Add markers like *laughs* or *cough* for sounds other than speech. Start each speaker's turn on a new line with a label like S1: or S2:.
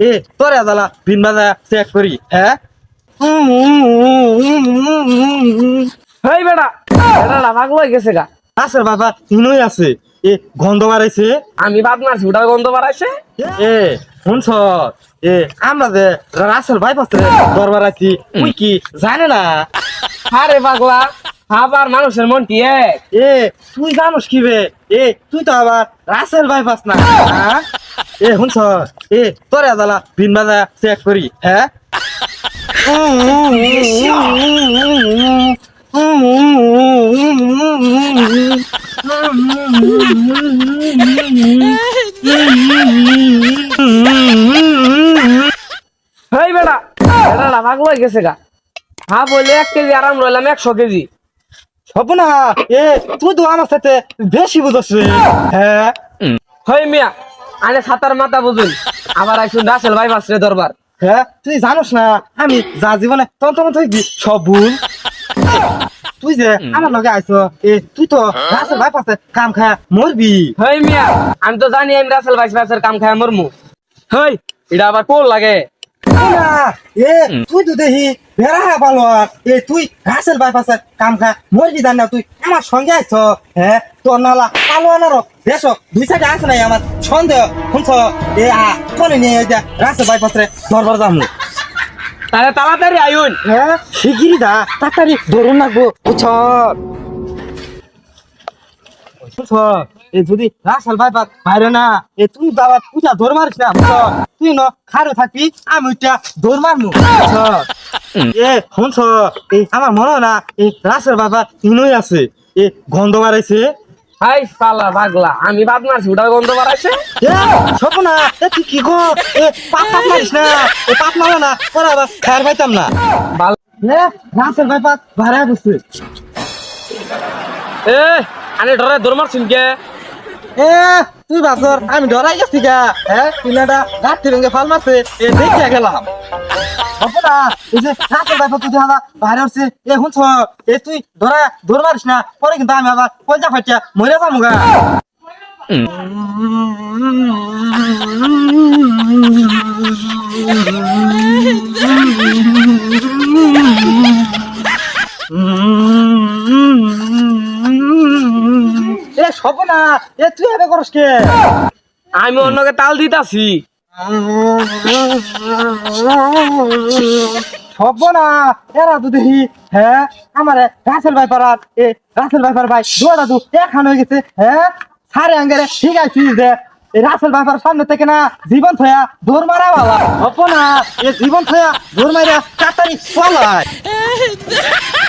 S1: এ তোরে দালা বিন বাজা চেক করি হ্যাঁ
S2: হেই বেটা বেটা পাগল গেছে গা।
S1: আসের বাবা ইনই আছে। এ গন্ধ বাড়াইছে?
S2: আমি বাদ মারছি ওটার গন্ধ বাড়াইছে?
S1: এ শুনছ? এ আমরা যে রাসেল বাইপাস দরবার আছি তুই কি জানে না?
S2: আরে পাগলা আবার মানুষের মন কি
S1: এ তুই জানোস কি বে? এ তুই তো আবার রাসেল বাইপাস না হ্যাঁ? এ শুনছ? এ তোরে দালা বিন বাজা চেক করি হ্যাঁ
S2: হেই বেটা বেটা পাগল হয়ে গেছে গা। হ্যাঁ বলে এক কেজি আরাম রইলাম একশো কেজি।
S1: সব না এ তুই তো আমার সাথে বেশি বুঝছ হ্যাঁ
S2: হই মিয়া আরে সাতার মাথা বুঝুন। আবার আইসুন রাসেল ভাই বাসরে দরবার।
S1: হ্যাঁ তুই জানোস না আমি যা জীবনে তখন তখন তুই সব ভুল। তুই যে আমার লগে আইছ এ তুই তো রাসেল ভাই পাশে কাম খায় মরবি।
S2: হেই মিয়া আমি তো জানি আমি রাসেল ভাই বাসের কাম খায় মরমু। হেই এটা আবার কোন লাগে?
S1: এ তুই তো দেখি বেড়া ভালো আর। এ তুই রাসেল ভাই কাম খা মরবি জান না তুই। আমার সঙ্গে আইছ হ্যাঁ তোর নালা কালো আনার দেশ দুই সাইডে আছে নাই আমার সন্দেহ। শুনছ? এ আ কোনে নিয়ে যা রাসেল ভাই পাশে দরবার যামু।
S2: তাহলে তাড়াতাড়ি আইন।
S1: হ্যাঁ শিগগিরি দা তাড়াতাড়ি ধরুন লাগবো। বুঝছ? বুঝছ? এ যদি রাসাল ভাই পাত বাইরে না এ তুই বাবা পূজা দৌড় মারিস না তুই ন খারো থাকবি আমি ওইটা দৌড় মারমু এ শুনছ? এই আমার মনে না এই রাসেল বাবা ইনই আছে। এ গন্ধ বাড়াইছে।
S2: হাই পাগলা আমি মারছি গন্ধ বাড়াইছে?
S1: এ সপনা এ তুই কি গো? এ পাপ পাপ মারিস না এ পাপ মারো না পরে আবার খায়ার পাইতাম না।
S2: ভালো
S1: এ রাসেল ভাই পাত ভাড়া বসছে।
S2: এ আনে ডরে দৌড় মারছিন কে?
S1: এ, তুই বাসর আমি ডরাই গেছি গা। হ্যাঁ পিলাটা রাত তিরঙ্গে ফাল মারছে, এ দেখিয়া গেলাম। হবে যে রাতের তুই দেখা বাইরে উঠছে এ, শুনছ? এ, তুই ধরা ধর মারিস না, পরে কিন্তু আমি আবার পয়সা ফাটিয়া মরে যাব গা। সব না। এ তুই এবে করস কে?
S2: আমি অন্যকে তাল দিতাছি।
S1: সব না। এরা তো দেখি হ্যাঁ আমার রাসেল ভাই পাড়ার এ রাসেল ভাই পাড়ার ভাই দৌড়া তো এখান হয়ে গেছে হ্যাঁ সারে আঙ্গারে ঠিক আছে এই রাসেল ভাই পাড়ার সামনে থেকে না জীবন থয়া দৌড় মারা বাবা হব না এ জীবন থয়া দৌড় মারা তাড়াতাড়ি পালায় *laughs*